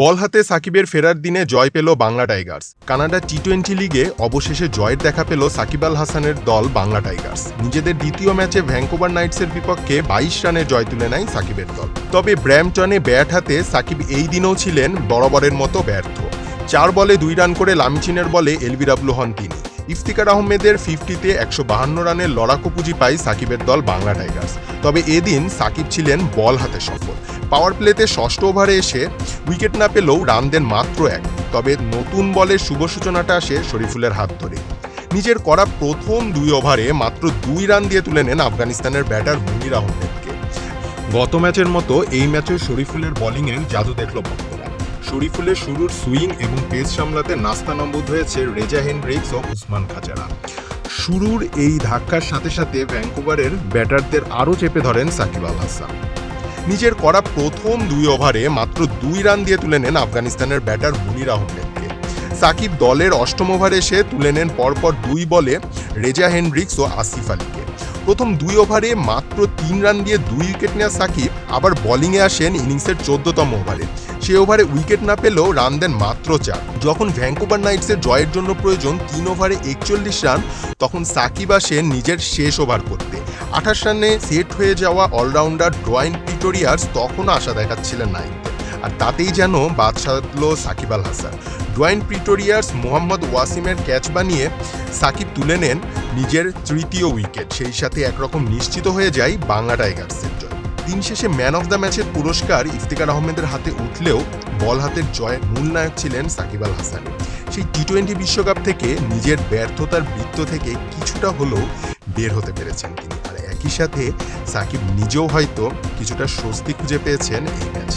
বল হাতে সাকিবের ফেরার দিনে জয় পেল Bangla tigers. Canada T twenty লিগে অবশেষে জয়ের দেখা পেল সাকিব আল হাসানের দল বাংলা টাইগার্স। নিজেদের দ্বিতীয় ম্যাচে ভ্যাঙ্কোভার নাইটসের বিপক্ষে বাইশ রানে জয় তুলে নেয় সাকিবের দল। তবে ব্র্যামটনে ব্যাট হাতে সাকিব এই দিনেও ছিলেন বরাবরের মতো ব্যর্থ। চার বলে দুই রান করে লামিচিনের বলে এলবিডাব্লু হন তিনি। ইফতিকার আহমেদের ফিফটিতে একশো বাহান্ন রানের লড়াকু পুঁজি পায় সাকিবের দল বাংলা টাইগার্স। তবে এদিন সাকিব ছিলেন বল হাতে সফল। পাওয়ার প্লেতে ষষ্ঠ ওভারে এসে উইকেট না পেলেও রান দেন মাত্র এক। তবে নতুন বলের শুভ সূচনাটা আসে শরীফুলের হাত ধরে। নিজের করা প্রথম দুই ওভারে মাত্র দুই রান দিয়ে তুলে নেন আফগানিস্তানের ব্যাটার মুনির আহমেদকে। গত ম্যাচের মতো এই ম্যাচে শরীফুলের বোলিংয়ের জাদু দেখল ভক্তরা। শরীফুলের শুরুর সুইং এবং পেস সামলাতে নাস্তা নম্বর হয়েছে রেজা হেনড্রিক্স ও উসমান খাজারা শুরুর এই ধাক্কার সাথে সাথে ভ্যাঙ্কুভারের ব্যাটারদের আরও চেপে ধরেন সাকিব আল হাসান। নিজের করা প্রথম দুই ওভারে মাত্র দুই রান দিয়ে তুলে নেন আফগানিস্তানের ব্যাটার মুনির আহমেদকে। সাকিব দলের অষ্টম ওভারে এসে তুলে নেন পরপর দুই বলে রেজা হেনড্রিক্স ও আসিফ আলীকে। প্রথম দুই ওভারে মাত্র তিন রান দিয়ে দুই উইকেট নেওয়া সাকিব আবার বোলিংয়ে আসেন ইনিংসের চোদ্দতম ওভারে। সে ওভারে উইকেট না পেলেও রান দেন মাত্র চার। যখন ভ্যাঙ্কুভার নাইটসের জয়ের জন্য প্রয়োজন তিন ওভারে একচল্লিশ রান, তখন সাকিব আসেন নিজের শেষ ওভার করতে। আঠাশ রানে সেট হয়ে যাওয়া অলরাউন্ডার ড্রয়েন পিটোরিয়ার্স তখনও আশা দেখাচ্ছিলেন নাইনতে আর তাতেই যেন বাদ সাধল সাকিব আল হাসান। ড্রয়েন প্রিটোরিয়ার্স মোহাম্মদ ওয়াসিমের ক্যাচ বানিয়ে সাকিব তুলে নেন নিজের তৃতীয় উইকেট। সেই সাথে একরকম নিশ্চিত হয়ে যায় বাংলা টাইগার্সের জয়। দিন শেষে ম্যান অফ দ্য ম্যাচের পুরস্কার ইফতিকার আহমেদের হাতে উঠলেও বল হাতের জয়ের মূল নায়ক ছিলেন সাকিব আল হাসান। সেই টি টোয়েন্টি বিশ্বকাপ থেকে নিজের ব্যর্থতার বৃত্ত থেকে কিছুটা হলেও বের হতে পেরেছেন তিনি। আর একই সাথে সাকিব নিজেও হয়তো কিছুটা স্বস্তি খুঁজে পেয়েছেন এই ম্যাচ